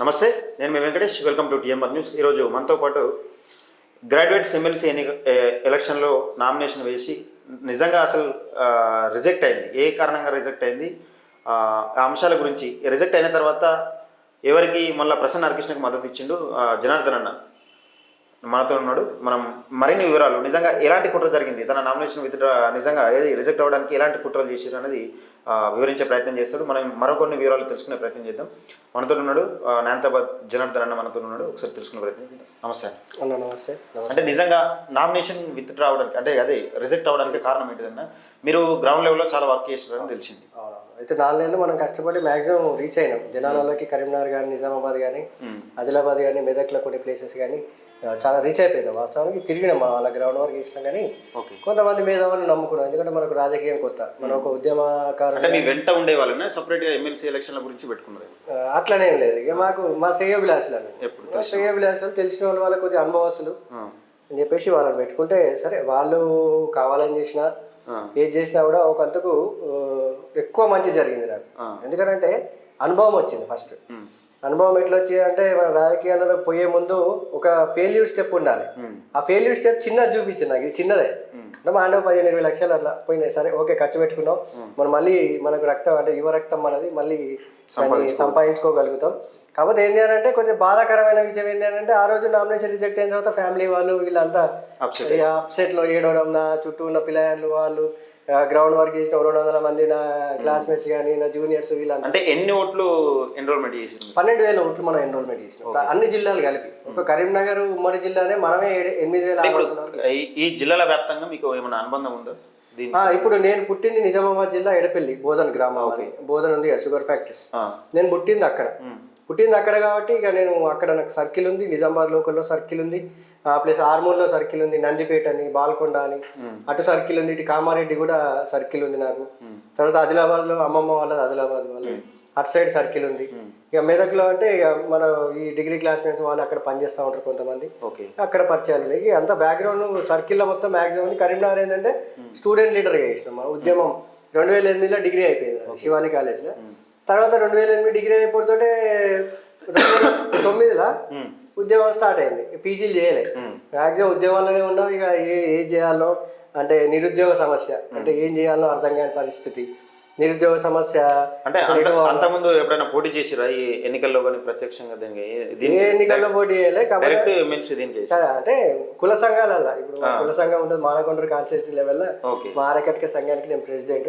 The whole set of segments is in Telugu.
నమస్తే నేను మీ Venkatesh. Welcome to TMR news ఈరోజు మనతో పాటు గ్రాడ్యుయేట్స్ ఎమ్మెల్సీ ఎన్ని ఎలక్షన్లో నామినేషన్ వేసి నిజంగా అసలు రిజెక్ట్ అయింది. ఏ కారణంగా రిజెక్ట్ అయింది? ఆ అంశాల గురించి. రిజెక్ట్ అయిన తర్వాత ఎవరికి మళ్ళీ ప్రసన్న హరికృష్ణకి మద్దతు ఇచ్చిండు? జనార్దన్ అన్న. మనతో ఉన్నాడు. మనం మరిన్ని వివరాలు నిజంగా ఎలాంటి కుట్ర జరిగింది? తన నామినేషన్ విత్డ్రా నిజంగా ఏది రిజెక్ట్ అవ్వడానికి ఎలాంటి కుట్రలు చేశారు అనేది వివరించే ప్రయత్నం చేస్తాడు. మనం మరికొన్ని వివరాలు తెలుసుకునే ప్రయత్నం చేద్దాం. మనతో ఉన్నాడు నాంతాబాద్ జనార్దన్ అన్న మనతో ఉన్నాడు. ఒకసారి తెలుసుకునే ప్రయత్నం చేద్దాం. నమస్తే అన్న. నమస్తే. అంటే నిజంగా నామినేషన్ విత్డ్రా అవ్వడానికి అంటే అదే రిజెక్ట్ అవ్వడానికి కారణం ఏంటిదన్న మీరు గ్రౌండ్ లెవెల్లో చాలా వర్క్ చేస్తున్నారని తెలిసింది. అయితే నాలుగు నెలలు మనం కష్టపడి మాక్సిమం రీచ్ అయినాం. జనాలలోకి కరీంనగర్ కానీ నిజామాబాద్ కానీ ఆదిలాబాద్ కానీ మెదక్లో కొన్ని ప్లేసెస్ కానీ చాలా రీచ్ అయిపోయినాం. వాస్తవానికి తిరిగినాం మా వాళ్ళ గ్రౌండ్ వర్క్ చేసినాం కానీ కొంతమంది మేధావులు నమ్ముకున్నాం. ఎందుకంటే మనకు రాజకీయం కొత్త. మనం ఒక ఉద్యమకారు వెంట ఉండే వాళ్ళనే సపరేట్గా ఎమ్మెల్సీ ఎలక్షన్ల గురించి పెట్టుకున్నారు అట్లనేం లేదు. ఇక మాకు మా శ్రేయోభిలాషులు అన్న ఎప్పుడు మా శ్రేయోభిలాషులు తెలిసిన వాళ్ళు వాళ్ళకి కొద్దిగా అనుభవస్తులు. అని చెప్పేసి వాళ్ళని పెట్టుకుంటే సరే వాళ్ళు కావాలని చేసినా. ఏది చేసినా కూడా ఒక అంతకు ఎక్కువ మంచి జరిగింది నాకు. ఎందుకంటే అనుభవం వచ్చింది ఫస్ట్ అనుభవం ఎట్లా అంటే మన రాజకీయాలలో పోయే ముందు ఒక ఫెయిల్యూర్ స్టెప్ ఉండాలి. ఆ ఫెయిల్యూర్ స్టెప్ చిన్నది చూపించింది నాకు ఇది చిన్నదే. అంటే మా అంటే పదిహేను ఇరవై లక్షలు అట్లా పోయినాయి సరే ఓకే ఖర్చు పెట్టుకున్నాం మనం మళ్ళీ మనకు రక్తం అంటే యువ రక్తం మనది మళ్ళీ దాన్ని సంపాదించుకోగలుగుతాం. కాకపోతే ఏంటి అని అంటే కొంచెం బాధాకరమైన విషయం ఏంటి అని అంటే ఆ రోజు నామినేషన్ రిజెక్ట్ అయిన తర్వాత ఫ్యామిలీ వాళ్ళు వీళ్ళంతా Upset. అప్సెట్లో ఏడవడం నా చుట్టూ ఉన్న పిల్లలు వాళ్ళు గ్రౌండ్ వర్క్ చేసిన రెండు వందల మంది నా క్లాస్మేట్స్ కానీ నా జూనియర్స్ వీళ్ళంతా. అంటే ఎన్ని ఓట్లు ఎన్రోల్మెంట్ చేసింది పన్నెండు వేల ఓట్లు మనం ఎన్రోల్మెంట్ చేసినాం. అన్ని జిల్లాలు కలిపి. ఒక కరీంనగర్ ఉమ్మడి జిల్లానే మనమే ఎనిమిది వేల ఈ- జిల్లాల వ్యాప్తంగా మీకు ఏమైనా అనుబంధం ఉందా? ఇప్పుడు నేను పుట్టింది నిజామాబాద్ జిల్లా ఎడపల్లి బోధన్ గ్రామం. బోధన్ ఉంది షుగర్ ఫ్యాక్టరీస్ నేను పుట్టింది అక్కడ. పుట్టింది అక్కడ కాబట్టి ఇక నేను అక్కడ నాకు సర్కిల్ ఉంది నిజామాబాద్ లోకల్లో సర్కిల్ ఉంది. ఆ ప్లస్ ఆర్మూర్లో సర్కిల్ ఉంది నందిపేట అని బాల్కొండ అని. అటు సర్కిల్ ఉంది ఇటు కామారెడ్డి కూడా సర్కిల్ ఉంది నాకు. తర్వాత ఆదిలాబాద్లో అమ్మమ్మ వాళ్ళది ఆదిలాబాద్ వాళ్ళు అటు సైడ్ సర్కిల్ ఉంది. ఇక మెదక్లో అంటే ఇక మన ఈ డిగ్రీ క్లాస్మేట్స్ వాళ్ళు అక్కడ పనిచేస్తూ ఉంటారు కొంతమంది. ఓకే. అక్కడ పరిచయాలు ఉన్నాయి. ఇక అంత బ్యాక్గ్రౌండ్ సర్కిల్లో మొత్తం మ్యాక్సిమం ఉంది. కరీంనగర్ ఏంటంటే స్టూడెంట్ లీడర్గా చేసినాం. మన ఉద్యమం రెండు వేల ఎనిమిదిలో డిగ్రీ అయిపోయింది. శివాని కాలేజ్లో. తర్వాత రెండు వేల ఎనిమిది డిగ్రీ వేల తొమ్మిదిలో ఉద్యమం స్టార్ట్ అయింది. పీజీలు చేయలే. మ్యాక్సిమం ఉద్యమాల్లోనే ఉన్నాం. ఇక ఏ ఏం చేయాలో అంటే నిరుద్యోగ సమస్య. అంటే ఏం చేయాలో అర్థం కాని పరిస్థితి. నిరుద్యోగ సమస్య అంటే అంతకుముందు ఎప్పుడైనా పోటీ చేసిరా? ఈ ఎన్నికల్లో కానీ ప్రత్యక్షంగా దీనికి? ఏ- ఎన్నికల్లో పోటీ చేయలే. కాబట్టి అంటే కుల సంఘాలల్ల. ఇప్పుడు కుల సంఘం ఉంటుంది మానకొండూరు కాన్స్టిట్యూన్సీ లెవెల్లో. ఓకే. మా ఆరకట్క సంఘానికి నేను ప్రెసిడెంట్.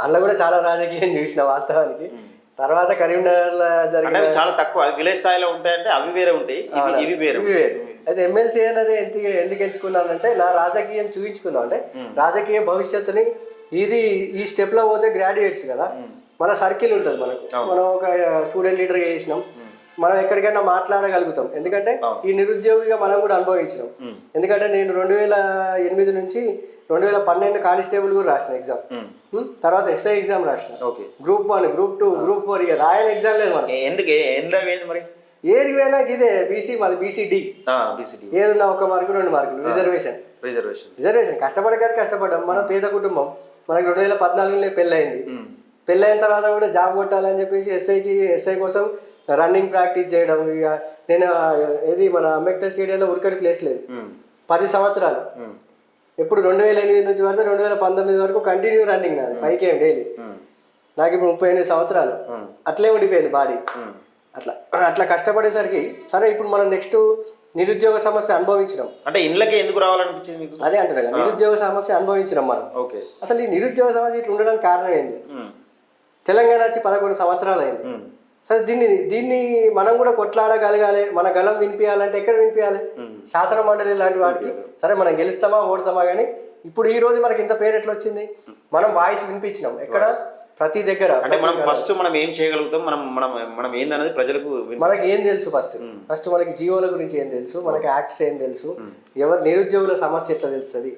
అందులో కూడా చాలా రాజకీయం చూసిన వాస్తవానికి. తర్వాత కరీంనగర్లో జరిగిన చాలా తక్కువ. విలేజ్ స్థాయిలో ఉంటాయంటే అవి వేరే ఉంటాయి. ఇవి- వేరే ఇవి వేరు. అయితే ఎమ్మెల్సీ అనేది ఎందుకు ఎందుకు ఎంచుకున్నానంటే నా రాజకీయం చూపించుకుందాం అంటే రాజకీయ భవిష్యత్తుని ఇది ఈ స్టెప్లో పోతే గ్రాడ్యుయేట్స్ కదా. మన సర్కిల్ ఉంటుంది మనకు. మనం ఒక స్టూడెంట్ లీడర్గా చేసినాం. మనం ఎక్కడికైనా మాట్లాడగలుగుతాం. ఎందుకంటే ఈ నిరుద్యోగిగా మనం కూడా అనుభవించినాం. ఎందుకంటే నేను రెండు వేల ఎనిమిది నుంచి రెండు వేల పన్నెండు కానిస్టేబుల్ కూడా రాసిన ఎగ్జామ్. తర్వాత ఎస్ఐ ఎగ్జామ్ రాసిన. Okay. Group one group two group four ఇక రాయని ఎగ్జామ్ లేదు మనం ఎందుకు? ఏంది మరి? ఏడికి పోయినా ఇదే బీసీ మాది బీసీడీ. బీసీడీ. ఏదున్నా ఒక మార్కు రెండు మార్కులు. రిజర్వేషన్. రిజర్వేషన్. రిజర్వేషన్. కష్టపడగానే కష్టపడ్డాం. మనం పేద కుటుంబం. మనకి రెండు వేల పద్నాలుగులో పెళ్ళయింది. పెళ్ళైన తర్వాత కూడా జాబ్ కొట్టాలని చెప్పేసి ఎస్ఐకి ఎస్ఐ కోసం రన్నింగ్ ప్రాక్టీస్ చేయడం ఇక నేను ఏది మన అంబేద్కర్ స్టేడియంలో ఉరికడి ప్లేస్ లేదు. పది సంవత్సరాలు. ఎప్పుడు రెండు వేల ఎనిమిది నుంచి పడితే రెండు వేల పంతొమ్మిది వరకు కంటిన్యూ రన్నింగ్ నాది ఫైవ్ కేఎం డైలీ నాకు ఇప్పుడు ముప్పై ఎనిమిది సంవత్సరాలు. అట్లే ఉండిపోయింది బాడీ అట్లా అట్లా కష్టపడేసరికి సరే ఇప్పుడు మనం నెక్స్ట్ నిరుద్యోగ సమస్య అనుభవించినాం. అంటే ఇండ్లకి ఎందుకు రావాలనిపించింది మీకు? అదే అంటారు కదా నిరుద్యోగ సమస్య అనుభవించినాం మనం. ఓకే. అసలు ఈ నిరుద్యోగ సమస్య ఇట్లా ఉండడానికి కారణం ఏంది? తెలంగాణ వచ్చి పదకొండు సంవత్సరాలు అయింది సరే దీన్ని దీన్ని మనం కూడా కొట్లాడగలగాలి. మన గలం వినిపించాలంటే ఎక్కడ వినిపించాలి శాసన మండలి లాంటి వాటికి. సరే మనం గెలుస్తామా ఓడతామా కానీ ఇప్పుడు ఈ రోజు మనకి ఇంత పేరు ఎట్లా వచ్చింది మనం వాయిస్ వినిపించినాం. ఎక్కడ? ప్రతి దగ్గర అంటే మనం ఫస్ట్ మనం ఏం చేయగలుగుతాం? మనం మనం మనం ఏందనేది ప్రజలకు మనకి ఏం తెలుసు ఫస్ట్? ఫస్ట్ మనకి జీవోల గురించి ఏం తెలుసు? మనకి యాక్ట్స్ ఏం తెలుసు? ఎవరు నిరుద్యోగుల సమస్య ఎట్లా తెలుస్తుంది?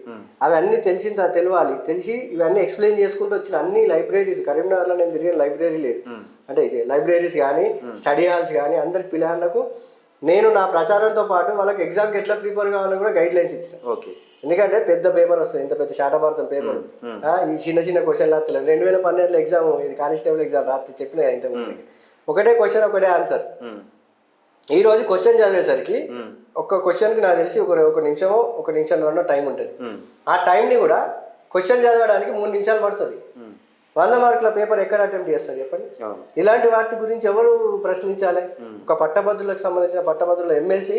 అవి అన్ని తెలిసిన తెలియాలి. తెలిసి ఇవన్నీ ఎక్స్ప్లెయిన్ చేసుకుంటూ వచ్చిన అన్ని లైబ్రరీస్ కరీంనగర్లో నేను తిరిగిన లైబ్రరీ లేదు. అంటే లైబ్రరీస్ కానీ స్టడీ హాల్స్ కానీ అందరి పిల్లలకు నేను నా ప్రచారంతో పాటు వాళ్ళకి ఎగ్జామ్కి ఎట్లా ప్రిపేర్ కావాలని కూడా గైడ్ లైన్స్ ఇచ్చిన. ఓకే. ఎందుకంటే పెద్ద పేపర్ వస్తుంది ఇంత పెద్ద శాటభారతం పేపర్. ఈ చిన్న చిన్న క్వశ్చన్ రాత్రలేదు రెండు వేల పన్నెండులో ఎగ్జామ్ ఇది కానిస్టేబుల్ ఎగ్జామ్ రాత్రి చెప్పిన ఇంత ఒకటే క్వశ్చన్ ఒకటే ఆన్సర్. ఈ రోజు క్వశ్చన్ చదివేసరికి ఉమ్, ఒక క్వశ్చన్కి నాకు తెలిసి ఒక ఒక నిమిషమో ఒక నిమిషం రెండో టైం ఉంటుంది. ఆ టైంని కూడా క్వశ్చన్ చదవడానికి మూడు నిమిషాలు పడుతుంది. వంద మార్కుల పేపర్ ఎక్కడ అటెంప్ట్ చేస్తారు చెప్పండి? ఇలాంటి వాటి గురించి ఎవరు ప్రశ్నించాలి? ఒక పట్టభద్రులకు సంబంధించిన పట్టభద్రుల ఎమ్మెల్సీ.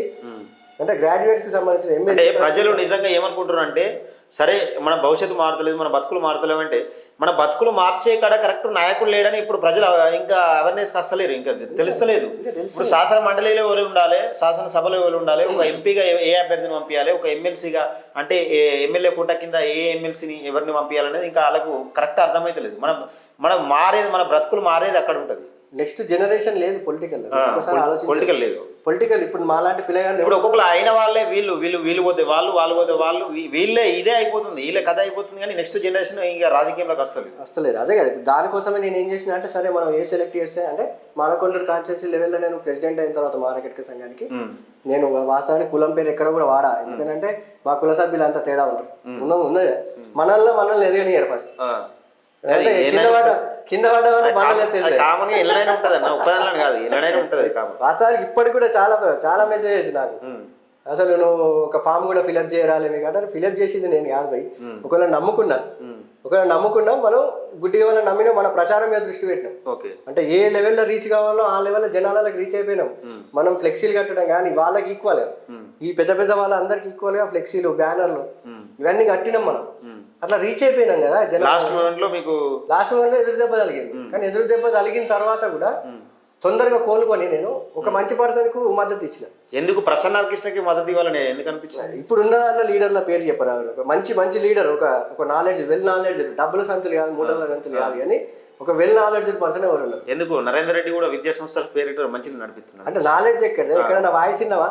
అంటే గ్రాడ్యుయేట్స్కి సంబంధించిన అంటే ఎమ్మెల్సీ ప్రజలు నిజంగా ఏమనుకుంటున్నారు అంటే సరే మన భవిష్యత్తు మారతలేదు మన బతుకులు మారతలేవు అంటే మన బతుకులు మార్చే కాడ కరెక్ట్ నాయకులు లేడని ఇప్పుడు ప్రజలు ఇంకా అవేర్నెస్ వస్తలేరు ఇంకా తెలుస్తలేదు. ఇప్పుడు శాసన మండలిలో ఎవరు ఉండాలి శాసన సభలో ఎవరు ఉండాలి ఒక ఎంపీగా ఏ- ఏ అభ్యర్థిని పంపించాలి ఒక ఎమ్మెల్సీగా అంటే ఏ ఎమ్మెల్యే కూట కింద ఏ ఎమ్మెల్సీని ఎవరిని పంపించాలనేది ఇంకా వాళ్ళకు కరెక్ట్ అర్థమైతలేదు. మనం మనం మారేది మన బ్రతుకులు మారేది అక్కడ ఉంటుంది. నెక్స్ట్ జనరేషన్ లేదు పొలిటికల్ పొలిటికల్ లేదు. పొలిటికల్ ఇప్పుడు మాలాంటి పిల్లగాళ్ళు ఇప్పుడు ఒక్కొక్కరు అయిన వాళ్ళే వీళ్ళు వీళ్ళు వీళ్ళు పోతే వాళ్ళు వాళ్ళు పోతే వాళ్ళు వీళ్ళే ఇదే అయిపోతుంది వీళ్ళే కథ అయిపోతుంది కానీ నెక్స్ట్ జనరేషన్ ఇంకా రాజకీయంలోకి వస్తుంది వస్తలేదు. అదే కదా ఇప్పుడు దానికోసమే నేను ఏం చేసిన అంటే సరే మనం ఏ సెలెక్ట్ చేస్తే అంటే మానకొండూరు కాన్స్టిట్యూన్సీ లెవెల్లో నేను ప్రెసిడెంట్ అయిన తర్వాత మార్కెట్ సంఘానికి నేను వాస్తవానికి కులం పేరు ఎక్కడ కూడా వాడా. ఎందుకంటే మా కుల సభ్యులు అంతా తేడా ఉంటారు ఉన్న ఉన్నది మనల్లో మనల్ని ఎదగనియరు ఫస్ట్ కింద కామన్గా ఉంటుంది అన్న. ఉంటుంది కామన్. వాస్తవానికి ఇప్పటికి కూడా చాలా చాలా మెసేజెస్ నాకు. అసలు నువ్వు ఒక ఫామ్ కూడా ఫిలప్ చేయరాలి నీకు అంటే ఫిలప్ చేసింది నేను కాదు పోయి ఒకవేళ నమ్ముకున్నా ఒకవేళ నమ్ముకున్నా మనం గుడ్డిగా వల్ల నమ్మినా మన ప్రచారం మీద దృష్టి పెట్టినాం. అంటే ఏ లెవెల్లో రీచ్ కావాలో ఆ లెవెల్లో జనాలకు రీచ్ అయిపోయినాం. మనం ఫ్లెక్సీలు కట్టడం కానీ వాళ్ళకి ఈక్వల్ ఈ పెద్ద పెద్ద వాళ్ళందరికి ఈక్వల్గా ఫ్లెక్సీలు బ్యానర్లు ఇవన్నీ కట్టినాం మనం. అట్లా రీచ్ అయిపోయినాం కదా జన లాస్ట్ మూమెంట్లో మీకు లాస్ట్ వన్లో ఎదురు దెబ్బ తగిలింది. కానీ ఎదురు దెబ్బ తగిలిన తర్వాత కూడా తొందరగా కోలుకొని నేను ఒక మంచి పర్సన్కు మద్దతు ఇచ్చిన. ఎందుకు ప్రసన్న కృష్ణకి మద్దతు ఇవ్వాలని ఎందుకు అనిపించింది? ఇప్పుడు ఉన్న దాంట్లో లీడర్ల పేరు చెప్పరా? ఒక మంచి మంచి లీడర్ ఒక ఒక నాలెడ్జ్ వెల్ నాలెడ్జ్ డబ్బుల సంచులు కాదు మూటల సంచులు కాదు కానీ ఒక వెల్ నాలెడ్జ్ పర్సన్ ఎవరు ఉన్నారు ఎందుకు? నరేందర్ రెడ్డి కూడా విద్యా సంస్థల పేరు మంచిగా నడిపిస్తున్నారు అంటే నాలెడ్జ్ ఎక్కడ ఎక్కడ నా వాయిస్ ఇన్నవా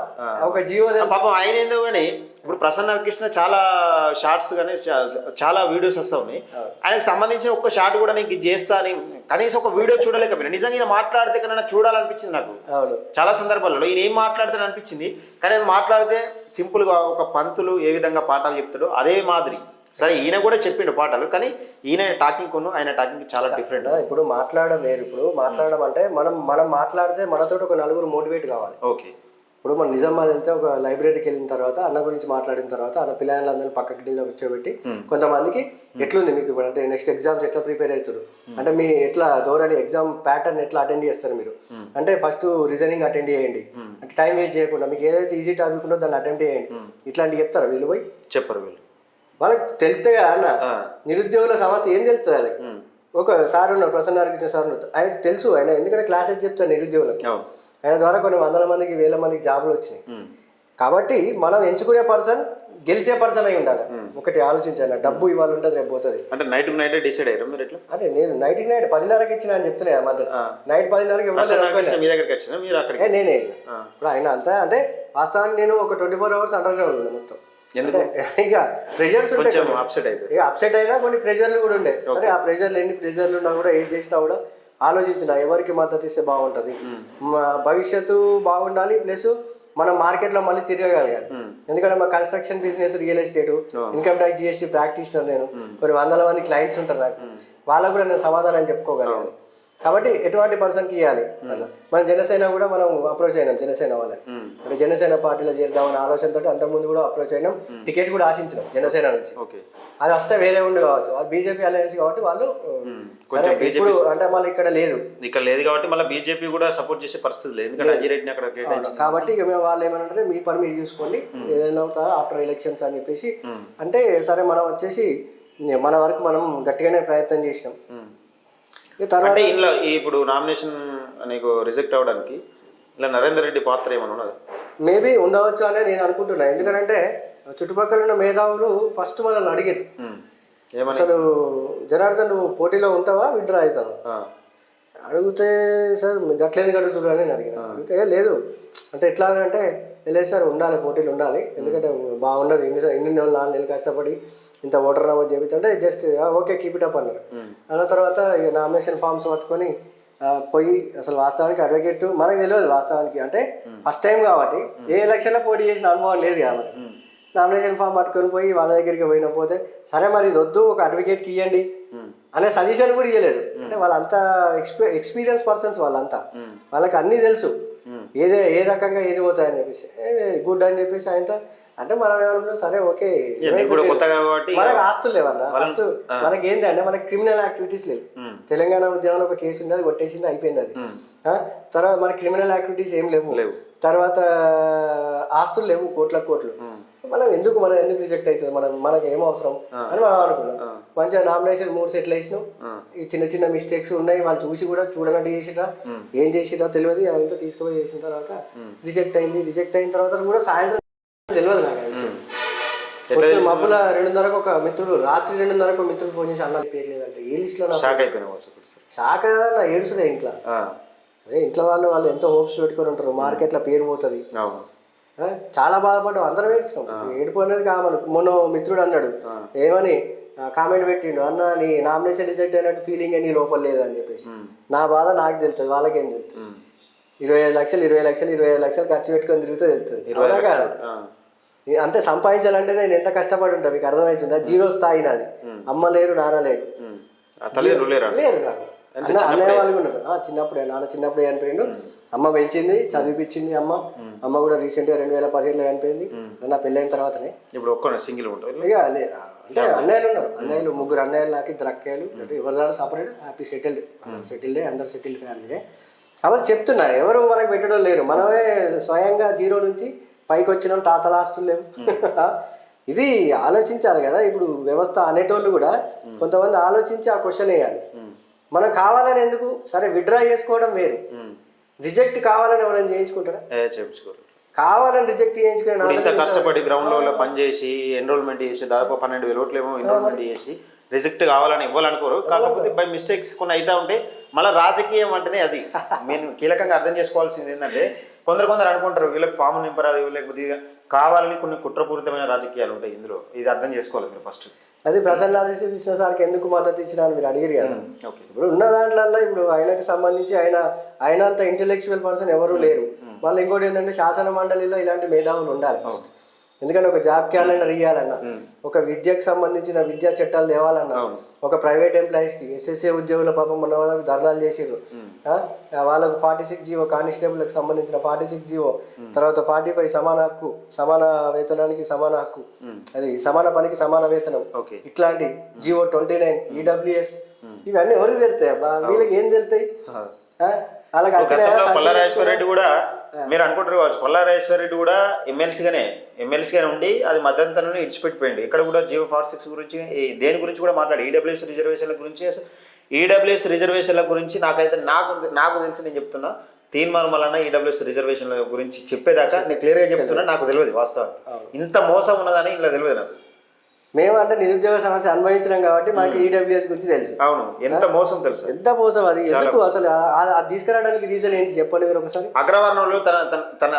ఒక తెలుసు. పాపం ఆయన ఏందో కానీ ఇప్పుడు ప్రసన్న కృష్ణ చాలా షార్ట్స్ కానీ చాలా వీడియోస్ వస్తా ఉన్నాయి. ఆయనకు సంబంధించిన ఒక్క షార్ట్ కూడా నీకు చేస్తా అని కనీసం ఒక వీడియో చూడలేకపోయినా. నిజంగా ఈయన మాట్లాడితే కన్నా చూడాలనిపించింది నాకు. చాలా సందర్భాలలో ఈయన ఏం మాట్లాడతాడు అనిపించింది కానీ ఆయన మాట్లాడితే సింపుల్గా ఒక పంతులు ఏ విధంగా పాఠాలు చెప్తాడో అదే మాదిరి. సరే ఈయన కూడా చెప్పిండు పాఠాలు కానీ ఈయన టాకింగ్ కొను ఆయన టాకింగ్ చాలా డిఫరెంట్ ఇప్పుడు మాట్లాడడం వేరు ఇప్పుడు మాట్లాడడం అంటే మనం మనం మాట్లాడితే మనతో ఒక నలుగురు మోటివేట్ కావాలి. ఓకే ఇప్పుడు మనం నిజామాబాద్ వెళ్తే ఒక లైబ్రరీకి వెళ్ళిన తర్వాత అన్న గురించి మాట్లాడిన తర్వాత అన్న పిల్లలందరినీ పక్కకి కూర్చోబెట్టి కొంతమందికి ఎట్లుంది మీకు ఇప్పుడు? అంటే నెక్స్ట్ ఎగ్జామ్స్ ఎట్లా ప్రిపేర్ అవుతారు? అంటే మీ ఎట్లా ధోరణి ఎగ్జామ్ ప్యాటర్న్ ఎట్లా అటెండ్ చేస్తారు మీరు? అంటే ఫస్ట్ రీజనింగ్ అటెండ్ చేయండి. అంటే టైం వేస్ట్ చేయకుండా మీకు ఏదైతే ఈజీ టాపిక్ ఉందో దాన్ని అటెంప్ట్ చేయండి. ఇట్లాంటివి చెప్తారా వీళ్ళు పోయి? చెప్పరు వీళ్ళు. వాళ్ళకి తెలుస్తే కదా అన్న. నిరుద్యోగుల సమస్య ఏం తెలుస్తుంది వాళ్ళకి? ఒక సార్ ఉన్నారు ప్రసన్న కృష్ణ సార్ ఉన్నారు ఆయనకు తెలుసు ఆయన ఎందుకంటే క్లాసెస్ చెప్తారు నిరుద్యోగులకు. ఆయన ద్వారా కొన్ని వందల మందికి వేల మందికి జాబులు వచ్చినాయి. కాబట్టి మనం ఎంచుకునే పర్సన్ గెలిచే పర్సన్ అయి ఉండాలి. ఒకటి ఆలోచించాను డబ్బు ఇవాళ ఉంటుంది రేపు పోతుంది. అంటే నైట్ నైట్ డిసైడ్ అయ్యారు మీరు ఎట్లా? అదే నేను నైట్ నైట్ పదిన్నరకి ఇచ్చిన అని చెప్తున్నా మద్దతు నైట్ పదిన్నరకి మీ దగ్గరికి వచ్చిన? మీరు అక్కడికి? ఏ, నేనే. ఇప్పుడు ఆయన అంతా అంటే వాస్తవానికి నేను ఒక ట్వంటీ ఫోర్ అవర్స్ అండర్లో ఉన్నాను మొత్తం? అంటే ఇక ప్రెషర్స్ ఉంటాయి కొంచెం అప్సెట్ అయిపోయి ఇక అప్సెట్ అయినా కొన్ని ప్రెషర్లు కూడా ఉండే. సరే ఆ ప్రెషర్లు ఎన్ని ప్రెషర్లు ఉన్నా కూడా ఏం చేసినా కూడా ఆలోచించిన ఎవరికి మద్దతు ఇస్తే బాగుంటుంది. మా భవిష్యత్తు బాగుండాలి ప్లస్ మనం మార్కెట్లో మళ్ళీ తిరగగలగాలి. ఎందుకంటే మా construction business real estate income tax GST practitioner నేను. కొన్ని వందల మంది క్లయింట్స్ ఉంటారు నాకు. వాళ్ళకు కూడా నేను సమాధానం చెప్పుకోగలను కాబట్టి ఎటువంటి పర్సన్కి ఇవ్వాలి అట్లా. మన జనసేన కూడా మనం అప్రోచ్ అయినాం జనసేన వాళ్ళని. అంటే జనసేన పార్టీలో చేద్దామనే ఆలోచనతో అంతకుముందు కూడా అప్రోచ్ అయినాం. టికెట్ కూడా ఆశించినాం జనసేన నుంచి. అది వస్తే వేరే ఉండి కావచ్చు. వాళ్ళు బీజేపీ అలయన్స్ కాబట్టి వాళ్ళు ఇప్పుడు అంటే మళ్ళీ ఇక్కడ లేదు. ఇక్కడ లేదు కాబట్టి మళ్ళీ బీజేపీ కూడా సపోర్ట్ చేసే పరిస్థితి లేదు. ఎందుకంటే అక్కడ కాబట్టి ఇక మేము వాళ్ళు ఏమనంటే మీ పని మీరు చూసుకోండి. ఏదైనా అవుతారో ఆఫ్టర్ ఎలక్షన్స్ అని చెప్పేసి. అంటే సరే మనం వచ్చేసి మన వరకు మనం గట్టిగానే ప్రయత్నం చేసినాం. తర్వాత ఈ ఇప్పుడు నామినేషన్ నీకు రిజెక్ట్ అవ్వడానికి ఇలా నరేందర్ రెడ్డి పాత్ర ఏమైనా ఉన్నది? మేబీ ఉండవచ్చు అనే నేను అనుకుంటున్నా. ఎందుకంటే చుట్టుపక్కల ఉన్న మేధావులు ఫస్ట్ మనల్ని అడిగారు అసలు జనార్దన్ నువ్వు పోటీలో ఉంటావా? విడ్డ్రా అవుతావా? అడిగితే సార్ మీరు అట్లేదు అడుగుతున్నారు? అని అడిగిన. అడిగితే "ఏ, లేదు. అంటే ఎట్లా అంటే లేదు సార్ ఉండాలి పోటీలు ఉండాలి. ఎందుకంటే బాగుండదు. ఇన్ని ఇన్ని నెలలు నాలుగు నెలలు కష్టపడి ఇంత ఓటర్ నమోదు చేపిస్తుంటే just okay keep it up అన్నారు. అన్న తర్వాత ఇక నామినేషన్ ఫామ్స్ పట్టుకొని పోయి అసలు వాస్తవానికి అడ్వకేట్ మనకు తెలియదు వాస్తవానికి. అంటే ఫస్ట్ టైం కాబట్టి ఏ ఎలక్షన్లో పోటీ చేసిన అనుభవం లేదు కదా మనకి నామినేషన్ ఫామ్ పట్టుకొని పోయి వాళ్ళ దగ్గరికి పోయిన పోతే సరే మరి ఇది వద్దు ఒక అడ్వకేట్కి ఇవ్వండి అనే సజెషన్ కూడా ఇవ్వలేదు అంటే వాళ్ళంతా ఎక్స్పీ ఎక్స్పీరియన్స్ పర్సన్స్ వాళ్ళంతా. వాళ్ళకి అన్నీ తెలుసు. ఏది ఏ రకంగా ఏది పోతాయని చెప్పేసి. గుడ్ అని చెప్పేసి ఆయనతో అంటే మనం ఏమనుకున్నాం సరే ఓకే మనకు ఆస్తులు లేవన్న ఫస్ట్ మనకి ఏంటి అంటే మనకి క్రిమినల్ యాక్టివిటీస్ లేవు. తెలంగాణ ఉద్యమంలో ఒక కేసు ఉంది అది కొట్టేసింది అయిపోయింది అది? తర్వాత మన క్రిమినల్ యాక్టివిటీస్ ఏం లేవు. లేవు. తర్వాత ఆస్తులు లేవు కోట్ల కోట్లు. మనం ఎందుకు మనం ఎందుకు రిజెక్ట్ అవుతుంది? మనం మనకి ఏం అవసరం? అని మనం అనుకున్నాం. మంచిగా నామినేషన్ మూడు సెట్లు వేసినాం? ఈ చిన్న చిన్న మిస్టేక్స్ ఉన్నాయి వాళ్ళు చూసి కూడా చూడనట్టు చేసిరా ఏం చేసిరా తెలియదు. ఆయనతో తీసుకుపోయి చేసిన తర్వాత రిజెక్ట్ అయింది రిజెక్ట్ అయిన తర్వాత కూడా సాయంత్రం తెలియదు నాకు పొద్దున్న మబ్బుల రెండున్నరకు ఒక మిత్రుడు రాత్రి రెండున్నరకు మిత్రుడు ఫోన్ చేసి అన్న పేర్లేదంటే ఏ లిస్ట్లో నా షాక్ అయిపోయినా షాక్ నా ఏడుసుడే ఇంట్లో. అదే ఇంట్లో వాళ్ళు వాళ్ళు ఎంతో హోప్స్ పెట్టుకొని ఉంటారు మార్కెట్లో పేరు పోతుంది. చాలా బాధపడ్డాం అందరం ఏడ్చినాం ఏడుపు అనేది కామన్. మొన్న మిత్రుడు అన్నాడు ఏమని కామెంట్ పెట్టిండు అన్న నీ నామినేషన్ రిజెక్ట్ అయినట్టు ఫీలింగ్ నీ లోపల లేదు అని చెప్పేసి నా బాధ నాకు తెలుస్తుంది వాళ్ళకేం తెలుస్తుంది. ఇరవై ఐదు లక్షలు ఇరవై లక్షలు ఇరవై ఐదు లక్షలు ఖర్చు పెట్టుకొని తిరిగితే తెలుస్తుంది అంతే సంపాదించాలంటే నేను ఎంత కష్టపడి ఉంటా మీకు అర్థమవుతుందా జీరో స్థాయి నాది. అమ్మ లేరు నాన్న లేరు. లేరా? నాకు. అన్న అన్నయ్య వాళ్ళు ఉన్నారు. చిన్నప్పుడే నాన్న చిన్నప్పుడే చనిపోయిండు. అమ్మ పెంచింది చదివిపించింది అమ్మ. అమ్మ కూడా రీసెంట్గా రెండు వేల పదిహేడులో చనిపోయింది. నా పెళ్ళైన తర్వాతనే. ఇప్పుడు ఒక్క సింగిల్ ఉంటారు ఇక అంటే అన్నయ్యలు ఉన్నారు. అన్నయ్యలు ముగ్గురు అన్నయ్యలు నాకు ఇద్దరు అక్కయ్యలు. అంటే ఎవరు సపరేట్ హ్యాపీ సెటిల్డ్ సెటిల్డ్ అందరు సెటిల్డ్ ఫ్యామిలీ కాబట్టి చెప్తున్నా ఎవరు మనకు పెట్టడం లేరు మనమే స్వయంగా జీరో నుంచి పైకి వచ్చిన తాతల ఆస్తులు లేవు ఇది ఆలోచించాలి కదా. ఇప్పుడు వ్యవస్థ అనేటోళ్ళు కూడా కొంతమంది ఆలోచించి ఆ క్వశ్చన్ వేయాలి. మనం కావాలని ఎందుకు? సరే విడ్రా చేసుకోవడం వేరు. రిజెక్ట్ కావాలని ఎవరైనా చేయించుకుంటారా? చేయించుకోరు. కావాలని రిజెక్ట్ చేయించుకునే ఇంత కష్టపడి గ్రౌండ్ పని చేసి ఎన్రోల్మెంట్ చేసి దాదాపు పన్నెండు వేల ఓట్లు ఏమో ఎన్రోల్మెంట్ చేసి రిజెక్ట్ కావాలని ఇవ్వాలనుకోరు. కాకపోతే బై మిస్టేక్స్ కొన్ని అయితే ఉంటాయి మళ్ళీ రాజకీయం అంటేనే అది. నేను కీలకంగా అర్థం చేసుకోవాల్సింది ఏంటంటే కొందరు కొందరు అనుకుంటారు వీళ్ళకి ఫామ్ నింపరాదు లేకపోతే కావాలని కొన్ని కుట్రపూరితమైన రాజకీయాలు ఉంటాయి ఇందులో. ఇది అర్థం చేసుకోవాలి మీరు ఫస్ట్. అది ప్రసన్న నరసింహ సార్కి ఎందుకు మద్దతు ఇచ్చినా మీరు అడిగారు కదా. ఇప్పుడు ఉన్న దాంట్లల్లో ఇప్పుడు ఆయనకి సంబంధించి ఆయన ఆయన అంత ఇంటెలెక్చువల్ పర్సన్ ఎవరు లేరు. మళ్ళీ ఇంకోటి ఏంటంటే శాసన మండలిలో ఇలాంటి మేధావులు ఉండాలి ఫస్ట్ ఎందుకంటే ఒక జాబ్ క్యాలెండర్ ఇవ్వాలన్నా ఒక విద్యకు సంబంధించిన విద్యా చట్టాలు తేవాలన్నా ఒక ప్రైవేట్ ఎంప్లాయీస్కి ఎస్ఎస్ఏ ఉద్యోగుల పాపం మన వాళ్ళకి ధర్నాలు చేసిర్రు. ఆ? వాళ్ళకు ఫార్టీ సిక్స్ జీవో కానిస్టేబుల్కి సంబంధించిన ఫార్టీ సిక్స్ జీవో తర్వాత ఫార్టీ ఫైవ్ సమాన హక్కు సమాన వేతనానికి సమాన హక్కు అది సమాన పనికి సమాన వేతనం. ఇట్లాంటి జియో ట్వంటీ నైన్ ఈడబ్ల్యూఎస్ ఇవన్నీ ఎవరికి తెలుస్తాయి అబ్బా? వీళ్ళకి ఏం వచ్చినాయా గతంలో పల్లారాజేశ్వర రెడ్డి కూడా మీరు అనుకుంటారు కావచ్చు. పల్లారాజేశ్వర రెడ్డి కూడా ఎమ్మెల్సీగానే ఎమ్మెల్సీగానే ఉండి అది మధ్యంతరంలో ఇడిచిపెట్టిపోయింది ఇక్కడ కూడా జియో ఫార్ సిక్స్ గురించి దేని గురించి కూడా మాట్లాడి ఈడబ్ల్యూఎస్ రిజర్వేషన్ల గురించి ఈడబ్ల్యూఎస్ రిజర్వేషన్ల గురించి నాకైతే నాకు నాకు తెలిసి నేను చెప్తున్నా తీర్మానం వలన ఈడబ్ల్యూఎస్ రిజర్వేషన్ల గురించి చెప్పేదాకా నేను క్లియర్గా చెప్తున్నా నాకు తెలియదు వాస్తవం ఇంత మోసం ఉన్నదని ఇలా తెలియదు నాకు. మేము అంటే నిరుద్యోగ సమస్య అనుభవించినాం కాబట్టి మాకు ఈడబ్ల్యూఎస్ గురించి తెలుసు. అవును. ఎంత మోసం తెలుసు? ఎంత మోసం అది? ఎందుకు అసలు అది తీసుకురావడానికి రీజన్ ఏంటి? చెప్పండి మీరు ఒకసారి. అగ్రవర్ణంలో తన తన తన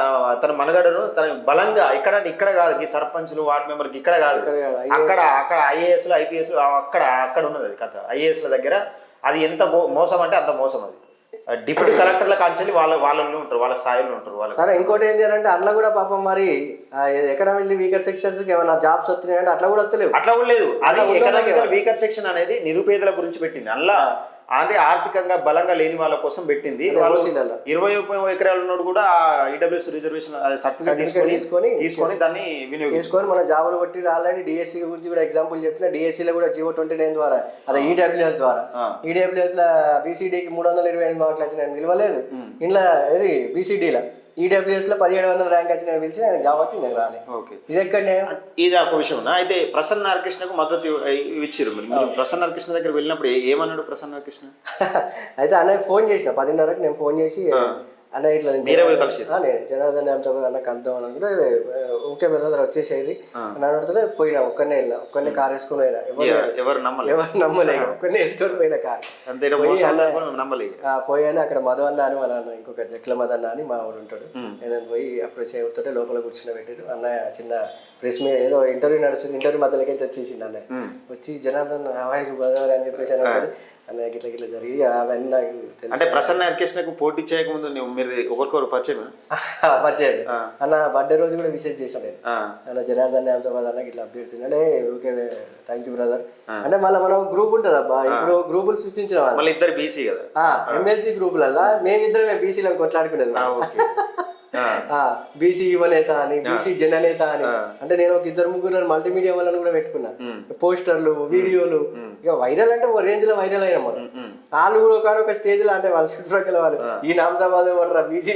తన మనగడను తన బలంగా ఇక్కడ ఇక్కడ కాదు ఈ సర్పంచ్లు వార్డు మెంబర్కి ఇక్కడ కాదు. అక్కడ అక్కడ ఐఏఎస్లు ఐపీఎస్ అక్కడ అక్కడ ఉన్నది అది కథ ఐఏఎస్ల దగ్గర అది ఎంత మోసం అంటే అంత మోసం అది. డిప్యూటీ కలెక్టర్ల కాంచెల్లి వాళ్ళ వాళ్ళలో ఉంటారు వాళ్ళ స్థాయిలో ఉంటారు వాళ్ళ సరే ఇంకోటి ఏంటి అని అంటే అందులో కూడా పాపం మరి ఆ, ఎకనామిక్ వీకర్ సెక్షన్స్ ఏమైనా జాబ్స్ వస్తున్నాయంటే అట్లా కూడా వస్తలేవు. అట్లా కూడా లేదు. అది అట్లా ఎకనామికల్ వీకర్ సెక్షన్ అనేది నిరుపేదల గురించి పెట్టింది. అందులో అంటే ఆర్థికంగా బలంగా లేని వాళ్ళ కోసం పెట్టింది. ఇరవై ముప్పై ఎకరాలు ఉన్నోడు కూడా ఈడబ్ల్యూఎస్ రిజర్వేషన్ సర్టిఫికేట్ తీసుకొని తీసుకొని తీసుకొని దాన్ని వినియోగించుకోవాలి తీసుకొని మన జాబులు కొట్టి ఆల్రెడీ డిఎస్సి గురించి కూడా ఎగ్జాంపుల్ చెప్పిన డిఎస్సిలో కూడా జియో ట్వంటీ నైన్ ద్వారా అదే ఈడబ్ల్యూఎస్ ద్వారా. ఆ. ఈడబ్ల్యూఎస్లో బీసీడీకి మూడు వందల ఇరవై ఎనిమిది మార్కులు వచ్చినాయని నిలవలేదు ఇంట్లో ఇది బీసీడీలో ఈడబ్ల్యూఎస్లో పదిహేడు వందల ర్యాంక్ వచ్చిన పిలిచి ఆయన జాబ్ వచ్చి నేను రాలేదు ఓకే. ఇది ఎక్కడనే? ఇది ఒక విషయం. అయితే ప్రసన్న హరికృష్ణకు మద్దతు మరి. మీరు ప్రసన్న హరికృష్ణ దగ్గర వెళ్ళినప్పుడు ఏమన్నాడు ప్రసన్న హరికృష్ణ అయితే అన్నయ్యకి ఫోన్ చేసిన. పదిన్నరకు నేను ఫోన్ చేసి అన్న ఇట్లా నేను జనార్దన్- అంతా అన్న కలుద్దాం అని అనుకుంటే ఓకే బ్రదర్ వచ్చేసేది అని అడిగితే పోయినా ఒక్కనే వెళ్ళినా ఒక్కనే కార్ వేసుకొని పోయినా. ఎవరు. ఎవరు నమ్మలేదు ఒక్కనే వేసుకొని పోయిన కార్. పోయాను అక్కడ మధు అన్న అని మా నాన్న ఇంకొక జక్ల మధు అన్న అని మా వాడు ఉంటాడు. నేను పోయి అప్రోచ్ అయ్యి లోపల కూర్చుని పెట్టారు అన్నయ్య చిన్న ప్రెస్ మీ ఏదో ఇంటర్వ్యూ నడుస్తుంది ఇంటర్వ్యూ మధ్యలోకి వచ్చేసింది అన్నయ్య. వచ్చి జనార్దన్ హాయ్ బ్రదర్ అని చెప్పేసి అని అంటాడు. అన్న గిట్ల గిట్ల జరిగి అవన్నీ నాకు తెలుసు. అంటే ప్రసన్న ఎడ్యుకేషన్కు పోటీ చేయకముందు మీరు ఒకరికొకరు పరిచయం? పరిచయం. అన్న బర్త్డే రోజు కూడా విషెస్ చేసాను నేను. అన్న జనార్దన్ అహ్మదాబాద్ అన్న ఇట్లా అభ్యర్థి అంటే ఓకే థ్యాంక్ యూ బ్రదర్ అంటే మళ్ళీ మనం గ్రూప్ ఉంటుంది అబ్బా ఇప్పుడు గ్రూపులు సృష్టించిన వాళ్ళు. మళ్ళీ ఇద్దరు బీసీ కదా. ఎమ్మెల్సీ గ్రూపులల్లా మేమిద్దరం మేము బీసీలో కొట్లాడుకునేది. బీసీ యువ నేత అని బీసీ జన నేత అని. అంటే నేను ఒక ఇద్దరు ముగ్గురు మల్టీమీడియా వాళ్ళని కూడా పెట్టుకున్నా. పోస్టర్లు వీడియోలు. ఇక వైరల్ అంటే ఓ రేంజ్లో వైరల్ అయినా మనం. వాళ్ళు కూడా ఒక స్టేజ్లో అంటే వాళ్ళ చుట్టుపక్కల వాళ్ళు ఈ నామదాబాద్ వర్రా బీసీ.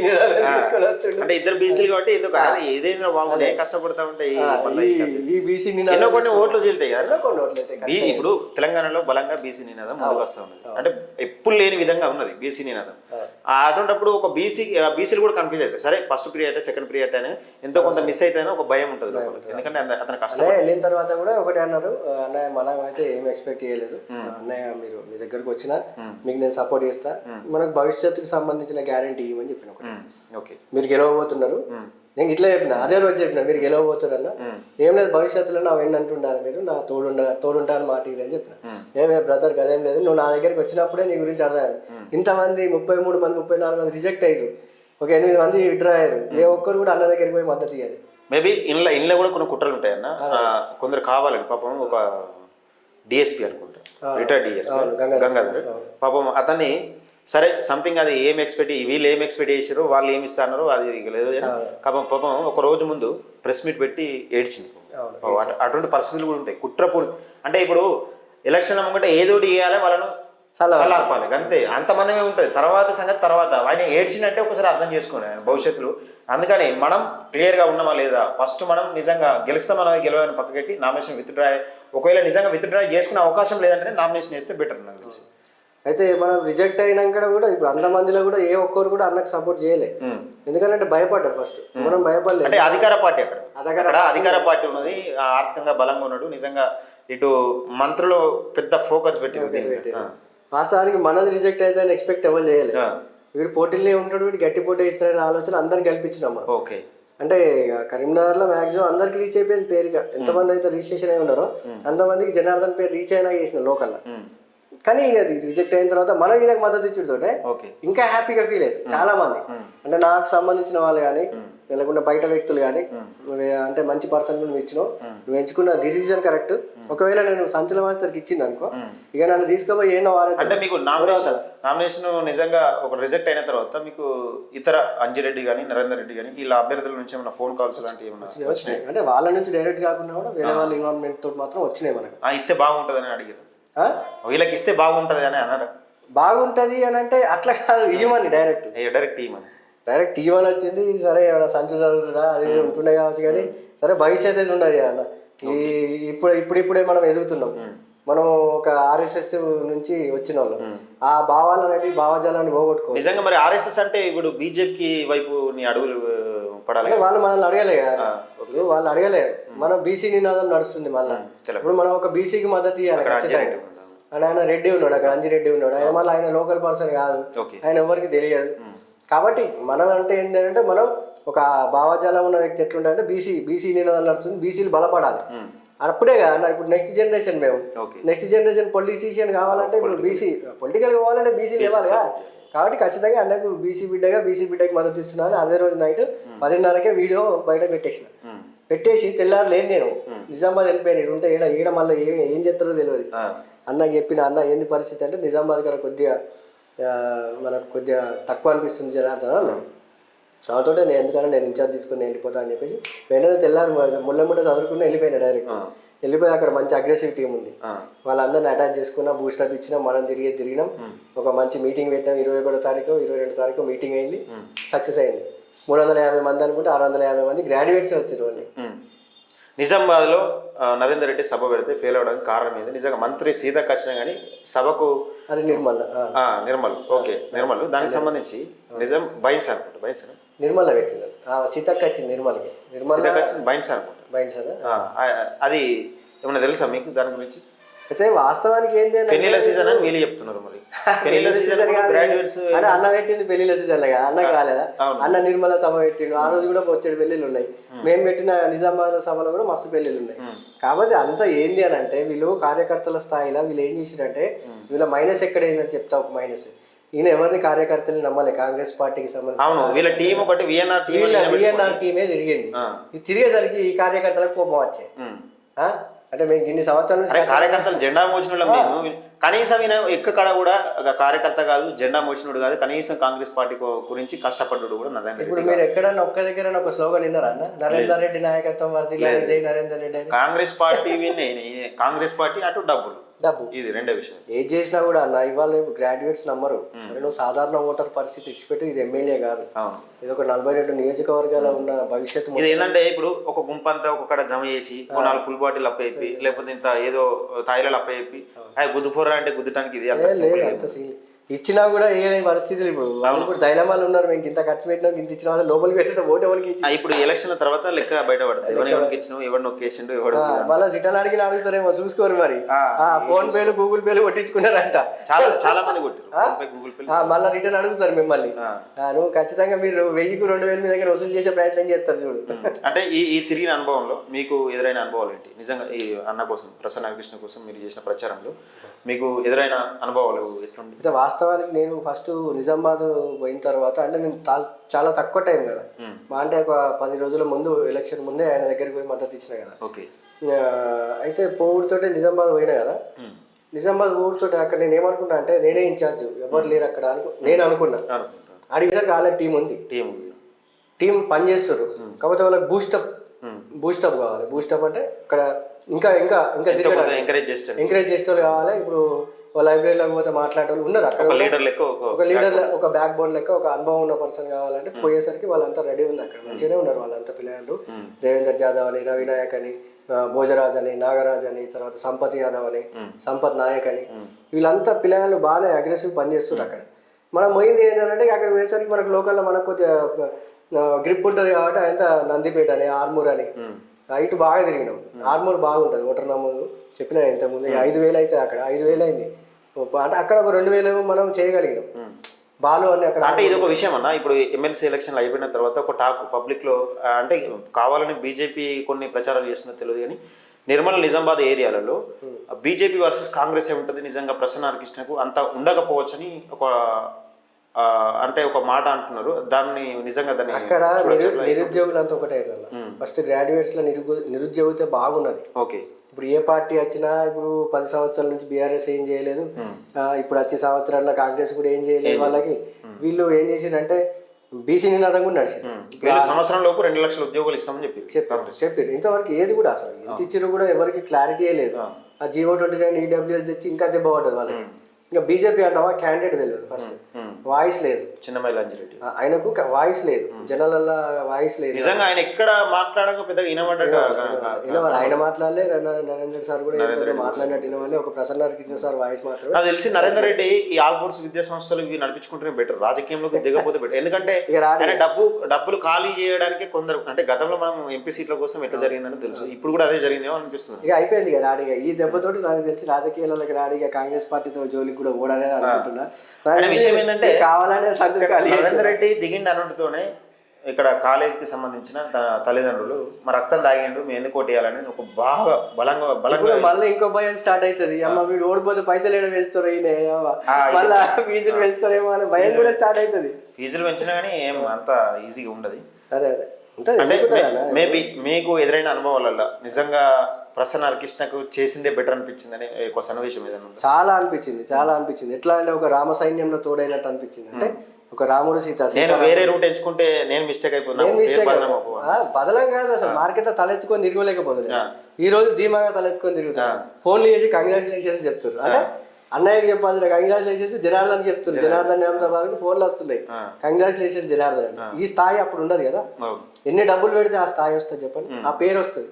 అంటే ఇద్దరు బీసీలు కాబట్టి ఒక ఏదైనా నేను కష్టపడతా ఉంటే ఈ బీసీ ఎన్నో కొన్ని ఓట్లు చీలుతాయి కదా. ఎన్నో కొన్ని ఓట్లు ఇప్పుడు తెలంగాణలో బలంగా బీసీ నినాదం ముందుకు వస్తా ఉన్నది. అంటే ఎప్పుడు లేని విధంగా ఉన్నది బీసీ నినాదం. ఆ. అటువంటిప్పుడు ఒక బీసీ బీసీలు కూడా కన్ఫ్యూజ్ అవుతాయి సరే ఫస్ట్ పీరియడ్ సెకండ్ పీరియడ్ అని ఎంతో కొంత మిస్ అయితే ఒక భయం ఉంటుంది. ఎందుకంటే అంత- అతను కష్టం వెళ్ళిన తర్వాత కూడా ఒకటే అన్నారు. "ఆ, అన్నయ్య మనం అయితే ఏం ఎక్స్పెక్ట్ చేయలేదు. అన్నయ్య మీరు మీ దగ్గరకు వచ్చినా మీకు నేను సపోర్ట్ చేస్తా. మనకు భవిష్యత్తుకు సంబంధించిన గ్యారంటీ ఇవ్వమని చెప్పిన ఒకటి. ఓకే. మీరు గెలవబోతున్నారు. నేను ఇట్లా చెప్పిన అదే రోజు చెప్పిన మీరు గెలవబోతున్నారన్న. ఏం లేదు భవిష్యత్తులో నా వెంట అంటుండాలి మీరు నా తోడుండ తోడుంటాను మాట ఇది అని చెప్పిన. ఏమే బ్రదర్ కదేం లేదు. నువ్వు నా దగ్గరికి వచ్చినప్పుడే నీ గురించి అర్థం ఇంతమంది ముప్పై మూడు మంది ముప్పై నాలుగు మంది రిజెక్ట్ అయ్యారు ఒక ఎనిమిది మంది విడ్రా అయ్యారు. ఏ ఒక్కరు కూడా అన్న దగ్గరికి పోయి మద్దతు ఇవ్వాలి మేబీ ఇంట్లో ఇంట్లో కూడా కొన్ని కుట్రలు ఉంటాయన్న కొందరు కావాలని పాపం ఒక డిఎస్పి అనుకుంటా. Retired DSP Gangadhar. పాపం అతన్ని సరే సంథింగ్ అది ఏం ఎక్స్పెక్ట్ వీళ్ళు ఏం ఎక్స్పెక్ట్ చేసారో వాళ్ళు ఏమి ఇస్తున్నారు అది లేదు పాపం పాపం ఒక రోజు ముందు ప్రెస్ మీట్ పెట్టి ఏడ్చింది అటువంటి పరిస్థితులు కూడా ఉంటాయి. కుట్రపూరి అంటే ఇప్పుడు ఎలక్షన్ అమ్మకంటే ఏదోటి వేయాలి వాళ్ళను సలహా. సలార్పాలి అంతే. అంతమందమే ఉంటుంది. తర్వాత సంగతి తర్వాత. ఆయన ఏడ్చినట్టే ఒకసారి అర్థం చేసుకోండి ఆయన భవిష్యత్తులో. అందుకని మనం క్లియర్గా ఉన్నామా లేదా? ఫస్ట్ మనం నిజంగా గెలుస్తామని గెలవని పక్కకెట్టి నామినేషన్ విత్డ్రా ఒకవేళ నిజంగా విత్డ్రా చేసుకునే అవకాశం లేదంటే నామినేషన్ వేస్తే బెటర్ నాకు తెలిసి. అయితే మనం రిజెక్ట్ అయినాక కూడా ఇప్పుడు అంతమందిలో కూడా ఏ ఒక్కరు కూడా అన్నకు సపోర్ట్ చేయలే. ఎందుకంటే భయపడ్డారు ఫస్ట్ మనం భయపడలేదు. అంటే అధికార పార్టీ అక్కడ. అధికార అధికార పార్టీ ఉన్నది. ఆ ఆర్థికంగా బలంగా ఉన్నాడు నిజంగా ఇటు మంత్రులు పెద్ద ఫోకస్ పెట్టి వాస్తవానికి మనది రిజెక్ట్ అయితే ఎక్స్పెక్ట్ ఎవరు చేయలే ఆ. వీడు పోటీలే ఉంటాడు వీడు గట్టి పోటీ ఇస్తారనే ఆలోచన అందరికి కల్పించినాం ఓకే. అంటే ఇక కరీంనగర్లో మాక్సిమం అందరికి రీచ్ అయిపోయింది పేరుగా. ఎంతమంది అయితే రిజిస్ట్రేషన్ అయి ఉన్నారో అంతమందికి జనార్దన్ పేరు రీచ్ అయినా చేసిన లోకల్లో. కానీ అది రిజెక్ట్ అయిన తర్వాత మనం ఈయనకు మద్దతు ఇచ్చుడుతోటే ఇంకా హ్యాపీగా ఫీల్ అయ్యారు చాలా మంది అంటే నాకు సంబంధించిన వాళ్ళు కానీ లేకుంటే బయట వ్యక్తులు కానీ అంటే మంచి పర్సన్ నువ్వు ఇచ్చినావు నువ్వు ఎంచుకున్న డిసిజన్ కరెక్ట్ ఒకవేళ నేను సంచల మాస్టర్కి ఇచ్చింది అనుకో ఇక నన్ను తీసుకుపోయి వారే అంటే మీకు నామినేషన్ నామినేషన్ నిజంగా ఒక రిజెక్ట్ అయిన తర్వాత మీకు ఇతర అంజిరెడ్డి కానీ నరేందర్ రెడ్డి కానీ వీళ్ళ అభ్యర్థుల నుంచి ఏమైనా ఫోన్ కాల్స్ లాంటివి ఏమైనా వచ్చినాయి అంటే వాళ్ళ నుంచి డైరెక్ట్ కాకుండా కూడా వేరే వాళ్ళ ఇన్వాల్వ్మెంట్ తోటి మాత్రం వచ్చినాయి మనకు. ఇస్తే బాగుంటుందని అడిగారు. ఆ? వీళ్ళకి ఇస్తే బాగుంటుంది అని అన్నారు. బాగుంటది అని అంటే అట్లా కాదు ఇవ్వమని డైరెక్ట్ ఏ డైరెక్ట్ అని డైరెక్ట్ టీం అని వచ్చింది సరే ఏమైనా సంచు చదువుతున్నా అది ఉంటుండే కావచ్చు కానీ సరే భవిష్యత్ అయితే ఉన్నది అన్న. ఈ ఇప్పుడు ఇప్పుడిప్పుడే మనం ఎదుగుతున్నాం. మనం ఒక ఆర్ఎస్ఎస్ నుంచి వచ్చిన వాళ్ళం. ఆ భావాలు అనేవి భావజాలాన్ని పోగొట్టుకో నిజంగా మరి ఆర్ఎస్ఎస్ అంటే ఇప్పుడు బీజేపీ వైపు అడుగులు పడాలి వాళ్ళు మనల్ని అడగలే. ఇప్పుడు వాళ్ళు అడగలే. మనం బీసీ నినాదం నడుస్తుంది మళ్ళీ. ఇప్పుడు మనం ఒక బీసీకి మద్దతు ఇవ్వాలి ఖచ్చితంగా. అండ్ ఆయన రెడ్డి ఉన్నాడు అక్కడ అంజిరెడ్డి ఉన్నాడు. ఆయన మళ్ళీ ఆయన లోకల్ పర్సన్ కాదు. ఆయన ఎవరికి తెలియదు. కాబట్టి మనం అంటే ఏంటంటే మనం ఒక భావజాలం ఉన్న వ్యక్తి ఎట్లుంటే బీసీ బీసీ నినాదం నడుస్తుంది బీసీలు బలపడాలి. అప్పుడే కదా ఇప్పుడు నెక్స్ట్ జనరేషన్ మేము. నెక్స్ట్ జనరేషన్ పొలిటీషియన్ కావాలంటే ఇప్పుడు బీసీ పొలిటికల్ కావాలంటే బీసీ ఇవ్వాలి కదా. కాబట్టి ఖచ్చితంగా అన్నకు బీసీ బిడ్డగా బీసీ బిడ్డకి మద్దతు ఇస్తున్నాను. అదే రోజు నైట్ పదిన్నరకే వీడియో బయట పెట్టేసిన. పెట్టేసి తెల్లారు లేని నేను. నిజామాబాద్ వెళ్ళిపోయాను. ఉంటే ఈడ ఈడ మళ్ళీ ఏం ఏం చేస్తారో తెలియదు. అన్నకి చెప్పిన అన్న ఏంది పరిస్థితి అంటే నిజామాబాద్ కాడ కొద్దిగా మనకు కొద్దిగా తక్కువ అనిపిస్తుంది జనార్దన అన్నాడు. నాతో నేను ఎందుకంటే నేను ఇన్ఛార్జ్ తీసుకుని వెళ్ళిపోతా అని చెప్పేసి వెంటనే తెల్లారి ముళ్ళ ముళ్ళ చదువుకుని వెళ్ళిపోయినా డైరెక్ట్. వెళ్ళిపోయి అక్కడ మంచి అగ్రెసివ్ టీం ఉంది. వాళ్ళందరిని అటాచ్ చేసుకున్నా బూస్టప్ ఇచ్చినాం మనం తిరిగి తిరిగినాం. ఒక మంచి మీటింగ్ పెట్టినాం. ఇరవై ఒకటో తారీఖు ఇరవై రెండు తారీఖు మీటింగ్ అయింది. సక్సెస్ అయింది. మూడు వందల యాభై మంది అనుకుంటే ఆరు వందల యాభై మంది గ్రాడ్యుయేట్స్ వచ్చారు వాళ్ళు. నిజామాబాద్లో నరేందర్ రెడ్డి సభ పెడితే ఫెయిల్ అవడానికి కారణం ఏంది? నిజంగా మంత్రి సీతకు వచ్చినా కానీ సభకు అది నిర్మల్ నిర్మల్. ఓకే నిర్మల్. దానికి సంబంధించి నిజం బైన్స్ అనుకుంటా బైన్స్ నిర్మల్ పెట్టినారు ఆ, సీతక్క వచ్చింది నిర్మల్కి. నిర్మల్ బైన్స్ అనుకుంటా. ఆ, అది ఏమన్నా తెలుసా మీకు దాని గురించి? అయితే వాస్తవానికి ఏంటి అని పెళ్ళిళ్ళ సీజన్ అని వీళ్ళు చెప్తున్నారు మరి. పెళ్ళిళ్ళ సీజన్ గ్రాడ్యుయేట్స్ అంటే అన్న పెట్టింది పెళ్ళిళ్ళ సీజన్ కదా. అన్నకి రాలేదా అవును. అన్న నిర్మల సభ పెట్టిండు. ఆ రోజు కూడా వచ్చేది పెళ్ళిళ్ళు ఉన్నాయి. మేము పెట్టిన నిజామాబాద్ సభలో కూడా మస్తు పెళ్ళిళ్ళు ఉన్నాయి. కాబట్టి అంత ఏంది అని అంటే వీళ్ళు కార్యకర్తల స్థాయిలో వీళ్ళు ఏం చేసిరంటే వీళ్ళ మైనస్ ఎక్కడ ఏందని చెప్తా ఒక మైనస్. ఈయన ఎవరిని కార్యకర్తలు నమ్మలే? కాంగ్రెస్ పార్టీకి సంబంధించి వీళ్ళ టీం ఒకటి విఎన్ఆర్ టీం వీళ్ళ విఎన్ఆర్ టీమే తిరిగింది. తిరిగేసరికి ఈ కార్యకర్తలకు కోపం వచ్చాయి ఆ? అంటే మేము ఇన్ని సంవత్సరాల కార్యకర్తలు జెండా మోసిన మేము. కనీసం ఈయన ఎక్కడ కూడా ఒక కార్యకర్త కాదు జెండా మోసినోడు కాదు కనీసం కాంగ్రెస్ పార్టీ గురించి కష్టపడ్డాడు కూడా నరేంద్ర ఇప్పుడు మీరు ఎక్కడన్నా ఒక్క దగ్గర ఒక స్లోగన్ విన్నారా అన్న? నరేందర్ రెడ్డి నాయకత్వం వర్దిల్లా జై నరేందర్ రెడ్డి కాంగ్రెస్ పార్టీ. కాంగ్రెస్ పార్టీ అటు డబ్బులు. డబ్బు. ఇది రెండో విషయం. ఏది చేసినా కూడా అన్న ఇవాళ గ్రాడ్యుయేట్స్ నమ్మరు. సరే నువ్వు సాధారణ ఓటర్ పరిస్థితి ఇచ్చిపెట్టి ఇది ఎమ్మెల్యే కాదు. ఇది ఒక నలభై రెండు నియోజకవర్గాల ఉన్న భవిష్యత్తు ఇది ఏంటంటే ఇప్పుడు ఒక గుంపు అంతా ఒక్కడ జమ చేసి నాలుగు ఫుల్ బాటిల్ లేకపోతే ఇంత ఏదో తాయిలాలు అప్ప చెప్పి అవి గుద్దుపోరా అంటే గుద్దటానికి ఇది అంత సీన్ ఇచ్చినా కూడా ఏ పరిస్థితులు ఇప్పుడు. ఇప్పుడు దైలమాలు ఉన్నారు మేము ఇంత ఖర్చు పెట్టినాం ఇంత ఇచ్చిన లోపలికి వెళ్తే ఓటు ఎవరికి ఇచ్చి ఇప్పుడు ఎలక్షన్ల తర్వాత లెక్క ఎవరికి ఎవరు నొక్కేసిండు ఎవడు మళ్ళీ రిటర్న్ అడిగిన అడుగుతారేమో చూసుకోరు మరి. ఫోన్ పేలు గూగుల్ పేలు కొట్టించుకున్నారంట. చాలా చాలా మంది మళ్ళా రిటర్న్ అడుగుతారు మిమ్మల్ని. నువ్వు ఖచ్చితంగా మీరు వెయ్యికి రెండు వేలు మీ దగ్గర వసూలు చేసే ప్రయత్నం చేస్తారు చూడు. అంటే ఈ ఈ తిరిగిన అనుభవంలో మీకు ఎదురైన అనుభవాలు ఏంటి? నిజంగా ఈ అన్న కోసం ప్రసన్న కృష్ణ కోసం మీరు చేసిన ప్రచారంలో మీకు ఎదురైన అనుభవాలు ఎట్లుంది అయితే వాస్తవానికి నేను ఫస్ట్ నిజామాబాద్ పోయిన తర్వాత అంటే నేను చాలా తక్కువ టైం కదా. మా అంటే ఒక పది రోజుల ముందు ఎలక్షన్ ముందే ఆయన దగ్గరికి పోయి మద్దతు ఇచ్చిన కదా. ఓకే. అయితే పోవుడితోటే నిజామాబాద్ పోయినా కదా. నిజామాబాద్ ఊరితోటి అక్కడ నేను ఏమనుకున్నా అంటే నేనే ఇన్ఛార్జ్ ఎవరు లేరు అక్కడ అనుకు నేను అనుకున్నా. అడిగేసరికి వాళ్ళ టీం ఉంది. టీం టీం పని చేస్తారు కాకపోతే వాళ్ళకి బూస్టప్ బూస్టప్ కావాలి. బూస్టప్ అంటే ఇక్కడ ఇంకా ఇంకా ఇంకా ఎంకరేజ్ చేస్తారు ఎంకరేజ్ చేసే వాళ్ళు కావాలి. ఇప్పుడు లైబ్రరీలోకి పోతే మాట్లాడే వాళ్ళు ఉన్నారు. అక్కడ ఒక లీడర్ లెక్క ఒక లీడర్ ఒక బ్యాక్ బోన్ లెక్క ఒక అనుభవం ఉన్న పర్సన్ కావాలంటే పోయేసరికి వాళ్ళంతా రెడీ ఉంది అక్కడ. మంచిగానే ఉన్నారు వాళ్ళంతా పిల్లలు. దేవేందర్ జాదవ్ అని రవి నాయక్ అని భోజరాజ్ అని నాగరాజ్ అని తర్వాత సంపత్ యాదవ్ అని సంపత్ నాయక్ అని. వీళ్ళంతా పిల్లలు బాగానే అగ్రెసివ్ పనిచేస్తున్నారు అక్కడ. మనం పోయింది ఏంటంటే అక్కడ పోయేసరికి మనకు లోకల్లో మనకు కొద్దిగా గ్రిప్ ఉంటుంది కాబట్టి అంత నందిపేట అని ఆర్మూర్ అని. ఇటు బాగా తిరిగినాం. ఆర్మూర్ బాగుంటుంది. ఓటర్ నమోదు చెప్పిన ఇంతకుముందు. ఐదు వేలు అయితే అక్కడ ఐదు వేలు అయింది. అంటే అక్కడ ఒక రెండు వేలు మనం చేయగలిగినాం. బాలు అని అక్కడ అంటే ఇది ఒక విషయం అన్న ఇప్పుడు ఎమ్మెల్సీ ఎలక్షన్లు అయిపోయిన తర్వాత ఒక టాక్ పబ్లిక్లో ఆ, అంటే కావాలని బీజేపీ కొన్ని ప్రచారాలు చేస్తుందో తెలియదు కానీ నిర్మల్ నిజామాబాద్ ఏరియాలలో బీజేపీ వర్సెస్ కాంగ్రెస్ ఏ ఉంటుంది నిజంగా ప్రసన్న కృష్ణకు అంత ఉండకపోవచ్చని ఒక అంటే ఒక మాట అంటున్నారు. దాన్ని నిజంగా దాన్ని అక్కడ నిరు నిరుద్యోగులు అంతా ఒకటే ఫస్ట్ గ్రాడ్యుయేట్స్లో నిరుగు నిరుద్యోగితే బాగున్నది. ఓకే. ఇప్పుడు ఏ పార్టీ వచ్చినా ఇప్పుడు పది సంవత్సరాల నుంచి బీఆర్ఎస్ ఏం చేయలేదు. ఇప్పుడు వచ్చే సంవత్సరాల్లో కాంగ్రెస్ కూడా ఏం చేయలేదు వాళ్ళకి. వీళ్ళు ఏం చేసిరంటే బీసీ నినాదం కూడా నడిచింది. సంవత్సరం లోపు రెండు లక్షల ఉద్యోగాలు ఇస్తామని చెప్పి చెప్పారు చెప్పారు. ఇంతవరకు ఏది కూడా అసలు ఎంత ఇచ్చినా కూడా ఎవరికి క్లారిటీ లేదు. ఆ. జీవో ట్వంటీ నైన్ ఈడబ్ల్యూఎస్ తెచ్చి ఇంకా దెబ్బ పడ్డది వాళ్ళకి. ఇంకా బీజేపీ అంటావా? క్యాండిడేట్ తెలియదు ఫస్ట్ వాయిస్ లేదు. చిన్నమైల అంజిరెడ్డి ఆ, ఆయనకు వాయిస్ లేదు. జనాలల్లో వాయిస్ లేదు. నిజంగా ఆయన ఎక్కడ మాట్లాడక పెద్దగా వినబడ్డట్టు వినవాలి ఆయన మాట్లాడలే నరేంద్ర సార్ కూడా మాట్లాడినట్టు వినవాలి ఒక ప్రసన్న కృష్ణ సార్ వాయిస్ మాత్రమే. నాకు తెలిసి నరేందర్ రెడ్డి ఈ ఆల్ ఫోర్స్ విద్యా సంస్థలు ఇవి నడిపించుకుంటేనే బెటర్ రాజకీయంలోకి దిగకపోతే బెటర్ ఎందుకంటే. ఆయన డబ్బు డబ్బులు ఖాళీ చేయడానికి కొందరు అంటే గతంలో మనం ఎంపీ సీట్ల కోసం ఎట్లా జరిగిందని తెలుసు. ఇప్పుడు కూడా అదే జరిగిందేమో అనిపిస్తుంది. ఇక అయిపోయింది ఇక రాడిగా ఈ దెబ్బతోటి నాకు తెలిసి రాజకీయాలకి రాడిగా కాంగ్రెస్ పార్టీతో జోలికి కూడా ఓడనే అనుకుంటున్నా. విషయం ఏంటంటే కావాలనే నరేందర్ రెడ్డి దిగిండి అన్నట్టుతోనే ఇక్కడ కాలేజీకి సంబంధించిన తన తల్లిదండ్రులు మా రక్తం తాగిండు మేము ఎందుకు ఓటేయాలని ఒక బాగా బలంగా బలంగా మళ్ళీ ఇంకో భయం స్టార్ట్ అవుతుంది అమ్మ వీడు ఓడిపోతే పైసలు ఏడ వేస్తారు మళ్ళా ఫీజులు వేస్తారేమో అనే భయం కూడా స్టార్ట్ అవుతుంది ఫీజులు పెంచినా కానీ ఏం అంత ఈజీగా ఉండదు. అదే అదే. అంటే? మేబీ మీకు ఎదురైన అనుభవాలలో నిజంగా ప్రసన్న కృష్ణకు చేసిందే బెటర్ అనిపించిందని ఒక సన్నివేశం ఏదైనా చాలా అనిపించింది చాలా అనిపించింది. ఎట్లా అంటే ఒక రామ సైన్యంలో తోడైనట్టు అనిపించింది. అంటే ఒక రాముడు సీత నేను వేరే రూట్ ఎంచుకుంటే నేను మిస్టేక్ అయిపోయినా బదలం కాదు అసలు. మార్కెట్లో తలెత్తుకొని తిరగలేకపోతుంది ఈ రోజు ధీమాగా తలెత్తుకొని తిరుగుతారు ఫోన్లు చేసి కంగ్రాచులేషన్స్ చెప్తారు అంటే అన్నయ్యకి చెప్పాల్సిన కంగ్రాచులేషన్స్ జనార్దన్ చెప్తారు జనార్దన్. నిజామాబాద్ ఫోన్లు వస్తున్నాయి. కంగ్రాచులేషన్స్ జనార్దన్. ఈ స్థాయి అప్పుడు ఉండదు కదా. ఎన్ని డబ్బులు పెడితే ఆ స్థాయి వస్తుంది చెప్పండి. ఆ పేరు వస్తుంది.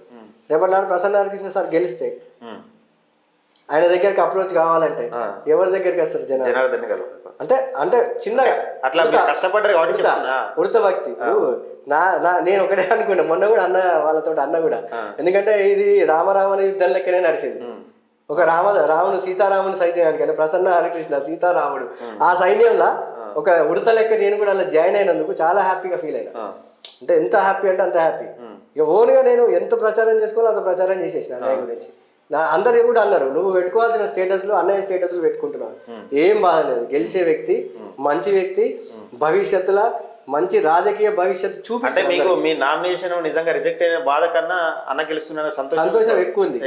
రేపటి నాడు ప్రసన్న హరికృష్ణ సార్ గెలిస్తే. ఆయన దగ్గరికి అప్రోచ్ కావాలంటే ఎవరి దగ్గరికి వస్తారు జనార్దన్? అంటే అంటే చిన్నగా. అట్లా కష్టపడ్డారు కాబట్టి ఉడత. భక్తి. నా నా నేను ఒకటే అనుకున్నా. మొన్న కూడా అన్న వాళ్ళతో అన్న కూడా. ఎందుకంటే ఇది రామరావణ యుద్ధం లెక్కనే నడిచింది. ఒక రామ రాముడు సీతారాముని కానీ ప్రసన్న హరికృష్ణ సీతారాముడు. ఆ. సైన్యంలో ఒక ఉడత లెక్క నేను కూడా అలా జాయిన్ అయినందుకు చాలా హ్యాపీగా ఫీల్ అయినా. అంటే ఎంత హ్యాపీ అంటే అంత హ్యాపీ. ఇక ఓన్గా నేను ఎంత ప్రచారం చేసుకోవాలో అంత ప్రచారం చేసేసిన అన్నయ్య గురించి. నా అందరు కూడా అన్నారు నువ్వు పెట్టుకోవాల్సిన స్టేటస్లు అన్నయ్య స్టేటస్లు పెట్టుకుంటున్నావు. ఏం బాధ లేదు. గెలిచే వ్యక్తి మంచి వ్యక్తి భవిష్యత్తులో మంచి రాజకీయ భవిష్యత్తు అంటే చూపిస్తాడు మీకు మీ నామినేషన్ నిజంగా రిజెక్ట్ అయిన బాధ కన్నా అన్న గెలుస్తున్న సంతోషం సంతోషం ఎక్కువ ఉంది.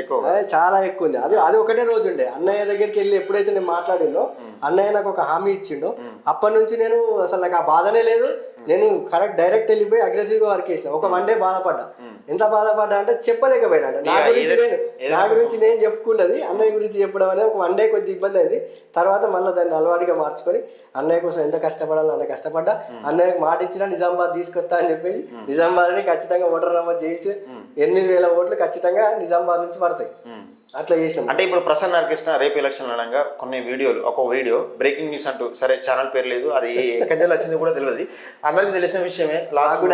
చాలా ఎక్కువ ఉంది. అది అది ఒకటే రోజు ఉండే. అన్నయ్య దగ్గరికి వెళ్ళి ఎప్పుడైతే నేను మాట్లాడిందో అన్నయ్య నాకు ఒక హామీ ఇచ్చిండో. అప్పటి నుంచి నేను అసలు నాకు ఆ బాధనే లేదు. నేను కరెక్ట్ డైరెక్ట్ వెళ్ళిపోయి అగ్రెసివ్గా వర్క్ చేసిన. ఒక వన్ డే బాధపడ్డా. ఎంత బాధపడ్డా అంటే చెప్పలేకపోయినా అంటే నా గురించి నేను నా గురించి నేను చెప్పుకున్నది అన్నయ్య గురించి చెప్పడం అనేది ఒక వన్ డే కొంచెం ఇబ్బంది అయింది. తర్వాత మళ్ళీ దాన్ని అలవాటుగా మార్చుకొని అన్నయ్య కోసం ఎంత కష్టపడాలో అంత కష్టపడ్డా. అన్నయ్యకి మాట ఇచ్చినా నిజామాబాద్ తీసుకొస్తా అని చెప్పేసి నిజామాబాద్ని ఖచ్చితంగా ఓటర్ నమోదు చేయించి ఎనిమిది వేల ఓట్లు ఖచ్చితంగా నిజామాబాద్ నుంచి పడతాయి. అట్లా చేసినాం. అంటే ఇప్పుడు ప్రసన్న హరికృష్ణ రేపు ఎలక్షన్ అనగా కొన్ని వీడియోలు ఒక వీడియో బ్రేకింగ్ న్యూస్ అంటూ సరే ఛానల్ పేరు లేదు అది ఎక్కడి నుంచి వచ్చింది కూడా తెలియదు. అందరికి తెలిసిన విషయమే లాస్ట్.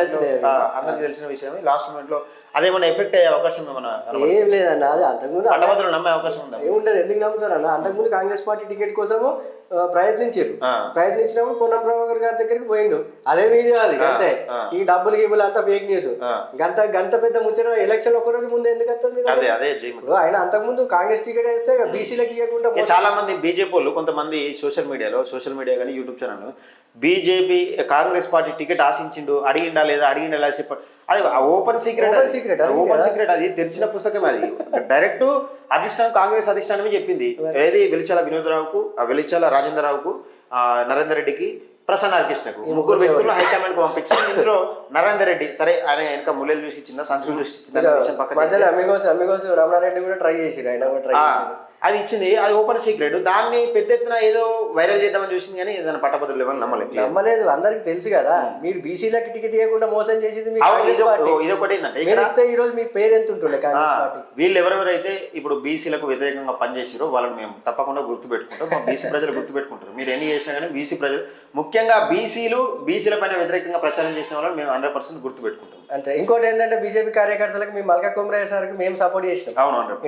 అందరికి తెలిసిన విషయమే. లాస్ట్ మూమెంట్లో అదేమన్నా ఎఫెక్ట్ అయ్యే అవకాశం ఏమన్నా ఏం లేదన్న అది అంతకుముందు పట్టభద్రులు నమ్మే అవకాశం ఉందా? ఏముండదు ఎందుకు నమ్ముతారు అన్న? అంతకుముందు కాంగ్రెస్ పార్టీ టికెట్ కోసము ప్రయత్నించారు. ప్రయత్నించినప్పుడు పొన్నం ప్రభాకర్ గారి దగ్గరికి పోయిండు. అదే వీడియో అది అంతే. ఈ డబ్బులు గిబ్బులు అంతా ఫేక్ న్యూస్. గంత గంత పెద్ద ముచ్చట ఎలక్షన్ ఒక రోజు ముందు ఎందుకు వస్తుంది ఆయన అంతకుముందు కాంగ్రెస్ టికెట్ వేస్తే బీసీలకు ఇవ్వకుండా చాలా మంది బీజేపీ వాళ్ళు కొంతమంది సోషల్ మీడియాలో సోషల్ మీడియా కానీ YouTube channel BJP Congress party ticket ఆశించిండు అడిగిండా లేదా అడిగిండా లేదా చెప్ప అది ఓపెన్ సీక్రెట్ అది. ఓపెన్. సీక్రెట్ అది తెరిచిన పుస్తకం అది. డైరెక్ట్ అధిష్టానం కాంగ్రెస్ అధిష్టానమే చెప్పింది. ఏది? వెలిచాల వినోదరావుకు వెలిచాల రాజేంద్రరావుకు ఆ నరేందర్ రెడ్డికి ప్రసన్న హరికృష్ణకు ఈ ముగ్గురు వ్యక్తులు హైకమాండ్కు పంపించారు. ఇందులో నరేందర్ రెడ్డి సరే ఆయన వెనక ముల్లెలు చూసి ఇచ్చిందా సంచులు చూసి ఇచ్చిందా పక్కన మధ్యలో అమిగోస్ అమిగోస్ రమణారెడ్డి కూడా ట్రై చేసిరు ఆయన ట్రై అది ఇచ్చింది అది ఓపెన్ సీక్రెట్ దాన్ని పెద్ద ఎత్తున ఏదో వైరల్ చేద్దామని చూసింది కానీ ఏదైనా పట్టభద్రులు లేవని నమ్మలేదు. నమ్మలేదు అందరికి తెలుసు కదా. మీరు బీసీలకి టికెట్ ఇవ్వకుండా మోసం చేసింది ఇది ఒకటి ఏంటంటే ఈ రోజు మీ పేరు ఎంత ఉంటుండే వీళ్ళు ఎవరెవరైతే ఇప్పుడు బీసీలకు వ్యతిరేకంగా పనిచేసారో వాళ్ళని మేము తప్పకుండా గుర్తుపెట్టుకుంటాం. మా బీసీ ప్రజలు గుర్తుపెట్టుకుంటారు. మీరు ఎన్ని చేసినా కానీ బీసీ ప్రజలు ముఖ్యంగా బీసీలు బీసీల పైన వ్యతిరేకంగా ప్రచారం చేసిన వాళ్ళని మేము హండ్రెడ్ పర్సెంట్ గుర్తుపెట్టుకుంటాం. అంతే ఇంకోటి ఏంటంటే బీజేపీ కార్యకర్తలకు మేము మల్కా కుమరయ్య సార్కి మేము సపోర్ట్ చేసినాం.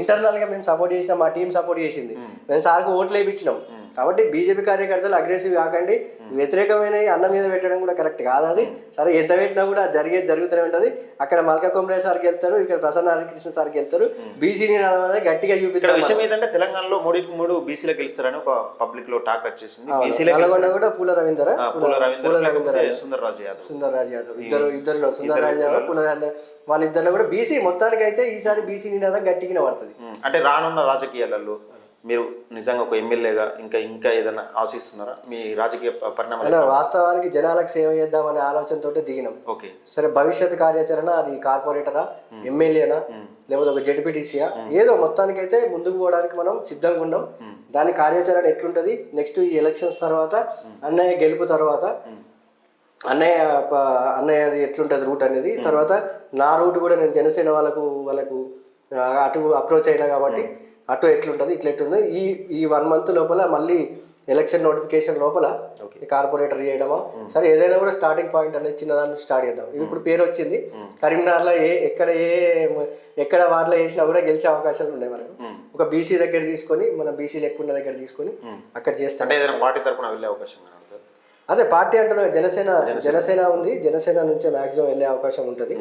ఇంటర్నల్గా మేము సపోర్ట్ చేసినాం మా టీం సపోర్ట్ చేసింది. మేము సార్కు ఓట్లు వేయించినాం కాబట్టి బీజేపీ కార్యకర్తలు అగ్రెసివ్ కాకండి. వ్యతిరేకమైన అన్న మీద పెట్టడం కూడా కరెక్ట్ కాదు అది. సరే ఎంత పెట్టినా కూడా జరిగేది జరుగుతూనే ఉంటుంది. అక్కడ మల్కా కుమరయ్య సార్కి వెళ్తారు ఇక్కడ ప్రసన్న హరికృష్ణ సార్కి వెళ్తారు. బీసీని గట్టిగా చూపిస్తారు విషయం ఏంటంటే తెలంగాణలో మూడింటికి మూడు బీసీలకు గెలుస్తారని ఒక పబ్లిక్లో టాక్ వచ్చేసింది. నల్గొండ కూడా పూల రవీందర్? పూల రవీంద్ర పూల యాదవ్. యాదవ్. ఇద్దరు ఇద్దరులో సుందర్ రాజ్ యాదవ్ పునర్ వాళ్ళిద్దరిలో కూడా బీసీ మొత్తానికి అయితే ఈసారి బీసీ నినాదం గట్టిగా పడుతుంది. అంటే రానున్న రాజకీయాలలో మీరు నిజంగా ఒక ఎమ్మెల్యేగా ఇంకా ఇంకా ఏదైనా ఆశిస్తున్నారా? మీ రాజకీయ ప- పరిణామాలు అయినా వాస్తవానికి జనాలకు సేవ చేద్దామనే ఆలోచనతో దిగినాం. ఓకే. సరే భవిష్యత్ కార్యాచరణ అది కార్పొరేటరా ఎమ్మెల్యేనా లేకపోతే ఒక జడ్పీటీసీయా? ఏదో మొత్తానికైతే ముందుకు పోవడానికి మనం సిద్ధంగా ఉన్నాం. దాని కార్యాచరణ ఎట్లుంటది? నెక్స్ట్ ఈ ఎలక్షన్స్ తర్వాత అన్నయ్య గెలుపు తర్వాత అన్నయ్య ప- అన్నయ్యది ఎట్లుంటుంది రూట్ అనేది? తర్వాత నా రూట్ కూడా నేను జనసేన వాళ్ళకు వాళ్ళకు అటు అప్రోచ్ అయినా కాబట్టి అటు ఎట్లుంటుంది ఇట్లా ఎట్లుంది ఈ ఈ వన్ మంత్ లోపల మళ్ళీ ఎలక్షన్ నోటిఫికేషన్ లోపల కార్పొరేటర్ చేయడమా? సరే ఏదైనా కూడా స్టార్టింగ్ పాయింట్ అనేది చిన్నదాన్ని స్టార్ట్ చేద్దాం. ఇప్పుడు పేరు వచ్చింది. కరీంనగర్లో ఏ ఎక్కడ ఏ ఎక్కడ వార్డులో వేసినా కూడా గెలిచే అవకాశాలు ఉన్నాయి మనకు. ఒక బీసీ దగ్గర తీసుకొని మన బీసీలు ఎక్కువ ఉన్న దగ్గర తీసుకొని అక్కడ చేస్తాం. పార్టీ వెళ్ళే అవకాశం? అదే పార్టీ అంటున్నా జనసేన జనసేన. ఉంది. జనసేన నుంచే మాక్సిమం వెళ్ళే అవకాశం ఉంటుంది.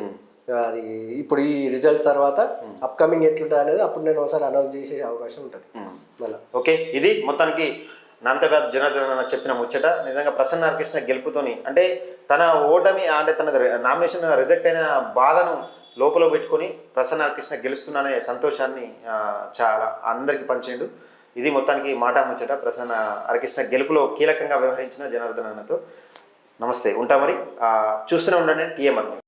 అది ఇప్పుడు ఈ రిజల్ట్ తర్వాత అప్కమింగ్ ఎట్లుంటుంది అనేది అప్పుడు నేను ఒకసారి అనౌన్స్ చేసే అవకాశం ఉంటుంది. మళ్ళీ. ఓకే ఇది మొత్తానికి నంతవ్యాధ జనార్దన చెప్పిన ముచ్చట. నిజంగా ప్రసన్న హరికృష్ణ గెలుపుతోని అంటే తన ఓటమి అంటే తన నామినేషన్ రిజెక్ట్ అయిన బాధను లోపల పెట్టుకొని ప్రసన్న హరికృష్ణ గెలుస్తున్నానే సంతోషాన్ని చాలా అందరికీ పంచిండు. ఇది మొత్తానికి మాట ముచ్చట. ప్రసన్న హరికృష్ణ గెలుపులో కీలకంగా వ్యవహరించిన జనార్దన్ అన్నతో. నమస్తే ఉంటా మరి. చూస్తూనే ఉండండి. టీఎంఆర్.